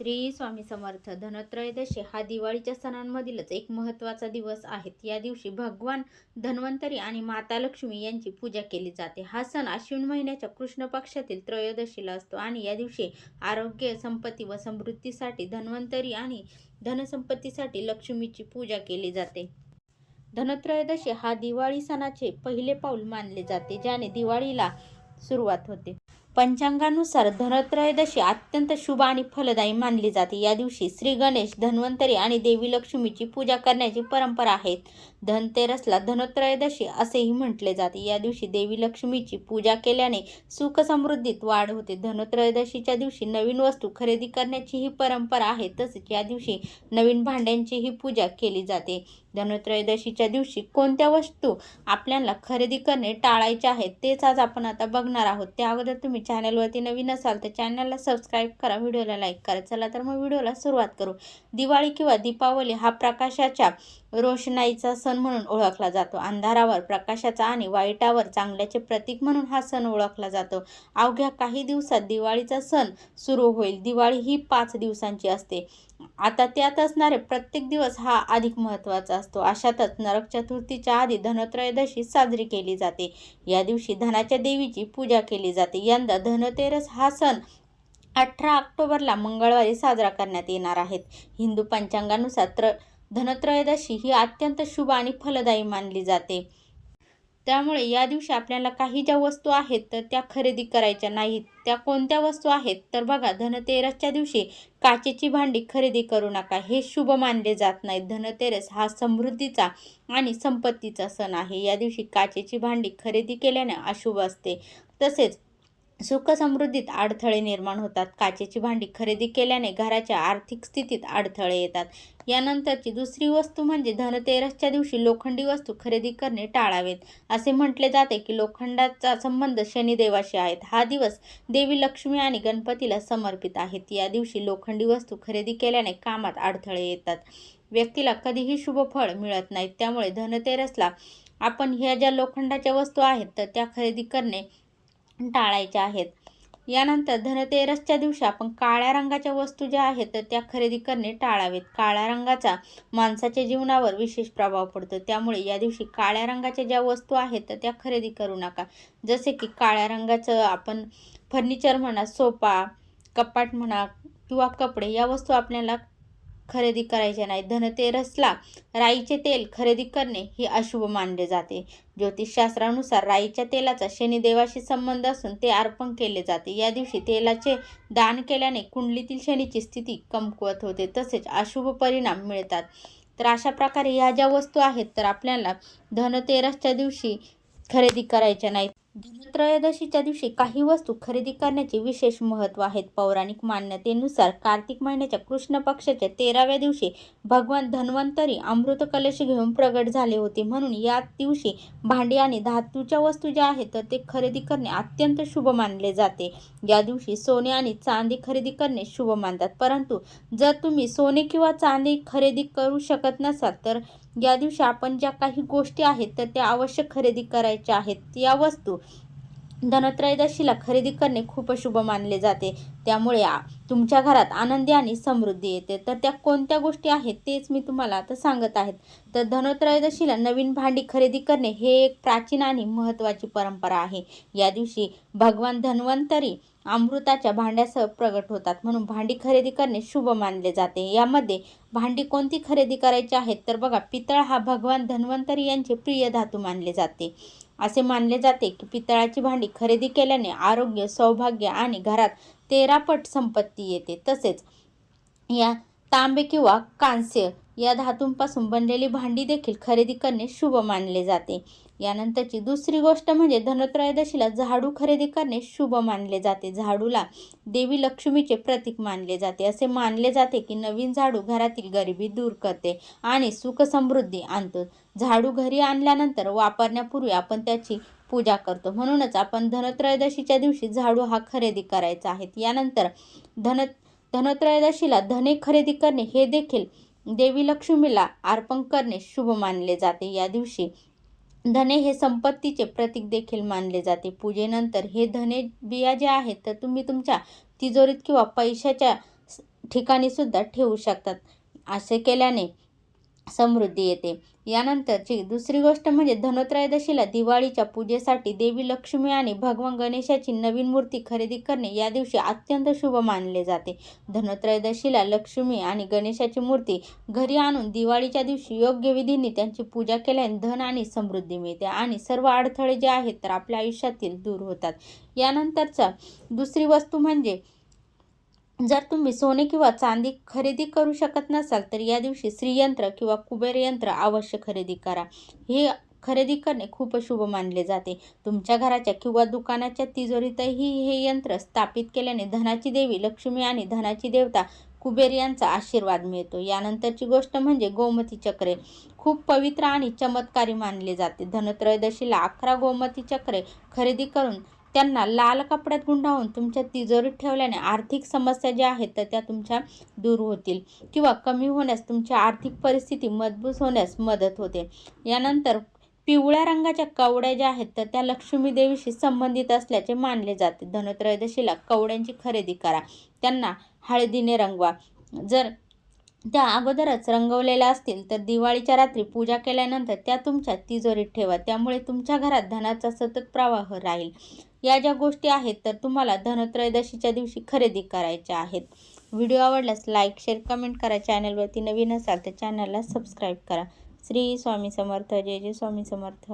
श्री स्वामी समर्थ धनत्रयोदशी हा दिवाळीच्या सणांमधीलच एक महत्त्वाचा दिवस आहे. या दिवशी भगवान धन्वंतरी आणि माता लक्ष्मी यांची पूजा केली जाते. हा सण आश्विन महिन्याच्या कृष्ण पक्षातील त्रयोदशीला असतो आणि या दिवशी आरोग्य संपत्ती व समृद्धीसाठी धन्वंतरी आणि धनसंपत्तीसाठी लक्ष्मीची पूजा केली जाते. धनत्रयोदशी हा दिवाळी सणाचे पहिले पाऊल मानले जाते ज्याने दिवाळीला सुरुवात होते. पंचांगानुसार धनत्रयोदशी अत्यंत शुभ आणि फलदायी मानली जाते. या दिवशी श्री गणेश धन्वंतरी आणि देवी लक्ष्मीची पूजा करण्याची परंपरा आहे. धनतेरसला धनोत्रयोदशी असेही म्हटले जाते. या दिवशी देवी लक्ष्मीची पूजा केल्याने सुख समृद्धीत वाढ होते. धनोत्रयोदशीच्या दिवशी नवीन वस्तू खरेदी करण्याची ही परंपरा आहे. तसेच या दिवशी नवीन भांड्यांचीही पूजा केली जाते. धनोत्रयोदशीच्या दिवशी कोणत्या वस्तू आपल्याला खरेदी करणे टाळायचे आहेत तेच आज आपण आता बघणार आहोत. त्या अगोदर तुम्ही चॅनलवरती नवीन असाल तर चॅनलला सबस्क्राईब करा व्हिडिओला लाईक करा. चला तर मग व्हिडिओला सुरुवात करू. दिवाळी किंवा दीपावली हा प्रकाशाच्या रोषणाईचा सण म्हणून ओळखला जातो. अंधारावर प्रकाशाचा आणि वाईटावर चांगल्याचे प्रतीक म्हणून हा सण ओळखला जातो. अवघ्या काही दिवसात दिवाळीचा सण सुरू होईल. दिवाळी ही पाच दिवसांची असते. आता त्यात असणारे प्रत्येक दिवस हा अधिक महत्त्वाचा असतो. अशातच नरक चतुर्थीच्या आधी धनत्रयोदशी साजरी केली जाते. या दिवशी धनाच्या देवीची पूजा केली जाते. यंदा धनतेरस हा सण अठरा ऑक्टोबरला मंगळवारी साजरा करण्यात येणार आहेत हिंदू पंचांगानुसार त्र धनत्रयोदशी ही अत्यंत शुभ आणि फलदायी मानली जाते. त्यामुळे या दिवशी आपल्याला काही ज्या वस्तू आहेत तर त्या खरेदी करायच्या नाहीत. त्या कोणत्या वस्तू आहेत? तर बघा धनतेरसच्या दिवशी काचेची भांडी खरेदी करू नका. हे शुभ मानले जात नाहीत. धनतेरस हा समृद्धीचा आणि संपत्तीचा सण आहे. या दिवशी काचेची भांडी खरेदी केल्याने अशुभ असते. तसेच सुख समृद्धीत अडथळे निर्माण होतात. काचेची भांडी खरेदी केल्याने घराच्या आर्थिक स्थितीत अडथळे येतात. यानंतरची दुसरी वस्तू म्हणजे धनतेरसच्या दिवशी लोखंडी वस्तू खरेदी करणे टाळावेत. असे म्हटले जाते की लोखंडाचा संबंध शनिदेवाशी आहेत. हा दिवस देवी लक्ष्मी आणि गणपतीला समर्पित आहेत. या दिवशी लोखंडी वस्तू खरेदी केल्याने कामात अडथळे येतात. व्यक्तीला कधीही शुभ फळ मिळत नाहीत. त्यामुळे धनतेरसला आपण ह्या ज्या लोखंडाच्या वस्तू आहेत तर त्या खरेदी करणे टाळायच्या आहेत. यानंतर धनतेरसच्या दिवशी आपण काळ्या रंगाच्या वस्तू ज्या आहेत तर त्या खरेदी करणे टाळावेत. काळ्या रंगाचा माणसाच्या जीवनावर विशेष प्रभाव पडतो. त्यामुळे या दिवशी काळ्या रंगाच्या ज्या वस्तू आहेत तर त्या खरेदी करू नका. जसे की काळ्या रंगाचं आपण फर्निचर म्हणा सोफा कपाट म्हणा किंवा कपडे या वस्तू आपल्याला खरेदी करायचे नाही. धनतेरसला राईचे तेल खरेदी करणे हे अशुभ मानले जाते. ज्योतिषशास्त्रानुसार राईच्या तेलाचा शनिदेवाशी संबंध असून ते अर्पण केले जाते. या दिवशी तेलाचे दान केल्याने कुंडलीतील शनीची स्थिती कमकुवत होते. तसेच अशुभ परिणाम मिळतात. तर अशा प्रकारे ह्या ज्या वस्तू आहेत तर आपल्याला धनतेरसच्या दिवशी खरेदी करायच्या नाहीत. धनत्रयोदशीच्या दिवशी काही वस्तू खरेदी करण्याचे विशेष महत्त्व आहेत. पौराणिक मान्यतेनुसार कार्तिक महिन्याच्या कृष्ण पक्षाच्या तेराव्या दिवशी भगवान धन्वंतरी अमृत कलश घेऊन प्रगट झाले होते. म्हणून या दिवशी भांडी आणि धातूच्या वस्तू ज्या आहेत तर ते खरेदी करणे अत्यंत शुभ मानले जाते. या दिवशी सोने आणि चांदी खरेदी करणे शुभ मानतात. परंतु जर तुम्ही सोने किंवा चांदी खरेदी करू शकत नसाल तर या दिवशी आपण ज्या काही गोष्टी आहेत तर त्या आवश्यक खरेदी करायच्या आहेत. या वस्तू धनत्रयोदशीला खरेदी करणे खूप शुभ मानले जाते. त्यामुळे तुमच्या घरात आनंदी आणि समृद्धी येते. तर त्या कोणत्या गोष्टी आहेत तेच मी तुम्हाला आता सांगत आहेत. तर धनोत्रयोदशीला नवीन भांडी खरेदी करणे हे एक प्राचीन आणि महत्त्वाची परंपरा आहे. या दिवशी भगवान धन्वंतरी अमृताच्या भांड्यासह प्रगट होतात. म्हणून भांडी खरेदी करणे शुभ मानले जाते. यामध्ये भांडी कोणती खरेदी करायची आहेत? तर बघा पितळ हा भगवान धन्वंतरी यांचे प्रिय धातू मानले जाते. असे मानले जाते की पितळाची भांडी खरेदी केल्याने आरोग्य सौभाग्य आणि घरात तेरापट संपत्ती येते. तसेच या तांबे किंवा कांस्य या धातूंपासून बनलेली भांडी देखील खरेदी करणे शुभ मानले जाते. यानंतरची दुसरी गोष्ट म्हणजे धनत्रयोदशीला झाडू खरेदी करणे शुभ मानले जाते. झाडूला देवी लक्ष्मीचे प्रतीक मानले जाते. असे मानले जाते की नवीन झाडू घरातील गरिबी दूर करते आणि सुख समृद्धी आणतो. झाडू घरी आणल्यानंतर वापरण्यापूर्वी आपण त्याची पूजा करतो. म्हणूनच आपण धनत्रयोदशीच्या दिवशी झाडू हा खरेदी करायचा आहे. यानंतर धन धनत्रयोदशीला धने खरेदी करणे हे देखील देवी लक्ष्मीला अर्पण करणे शुभ मानले जाते. या दिवशी धने हे संपत्तीचे प्रतीक देखील मानले जाते. पूजेनंतर हे धने बिया जे आहेत तर तुम्ही तुमच्या तिजोरीत किंवा पैशाच्या ठिकाणी सुद्धा ठेवू शकतात. असे केल्याने समृद्धी येते. यानंतरची दुसरी गोष्ट म्हणजे धनोत्रयोदशीला दिवाळीच्या पूजेसाठी देवी लक्ष्मी आणि भगवान गणेशाची नवीन मूर्ती खरेदी करणे या दिवशी अत्यंत शुभ मानले जाते. धनोत्रयोदशीला लक्ष्मी आणि गणेशाची मूर्ती घरी आणून दिवाळीच्या दिवशी योग्य विधीने त्यांची पूजा केल्याने धन आणि समृद्धी मिळते आणि सर्व अडथळे जे आहेत तर आपल्या आयुष्यातील दूर होतात. यानंतरचा दुसरी वस्तू म्हणजे जर तुम्ही सोने किंवा चांदी खरेदी करू शकत नसाल तर या दिवशी श्रीयंत्र किंवा कुबेर यंत्र अवश्य खरेदी करा. हे खरेदी करणे खूप शुभ मानले जाते. तुमच्या घराच्या किंवा दुकानाच्या तिजोरीतही हे यंत्र स्थापित केल्याने धनाची देवी लक्ष्मी आणि धनाची देवता कुबेर यांचा आशीर्वाद मिळतो. यानंतरची गोष्ट म्हणजे गोमती चक्रे. खूप पवित्र आणि चमत्कारी मानले जाते. धनत्रयोदशीला अकरा गोमती चक्रे खरेदी करून त्यांना लाल कपड्यात गुंडाळून तुमच्या तिजोरीत ठेवल्याने आर्थिक समस्या ज्या आहेत तर त्या तुमच्या दूर होतील किंवा कमी होण्यास तुमची आर्थिक परिस्थिती मजबूत होण्यास मदत होते. यानंतर पिवळ्या रंगाच्या कवड्या ज्या आहेत तर त्या लक्ष्मी देवीशी संबंधित असल्याचे मानले जाते. धनत्रयोदशीला कवड्यांची खरेदी करा. त्यांना हळदीने रंगवा. जर त्या अगोदरच रंगवलेल्या असतील तर दिवाळीच्या रात्री पूजा केल्यानंतर त्या तुमच्या तिजोरीत ठेवा. त्यामुळे तुमच्या घरात धनाचा सतत प्रवाह राहील. या ज्या गोष्टी आहेत तर तुम्हाला धनत्रयोदशीच्या दिवशी खरेदी करायच्या आहेत. व्हिडिओ आवडल्यास लाईक शेअर कमेंट करा. चॅनलवरती नवीन असाल तर चॅनलला सबस्क्राईब करा. श्री स्वामी समर्थ. जय जय स्वामी समर्थ.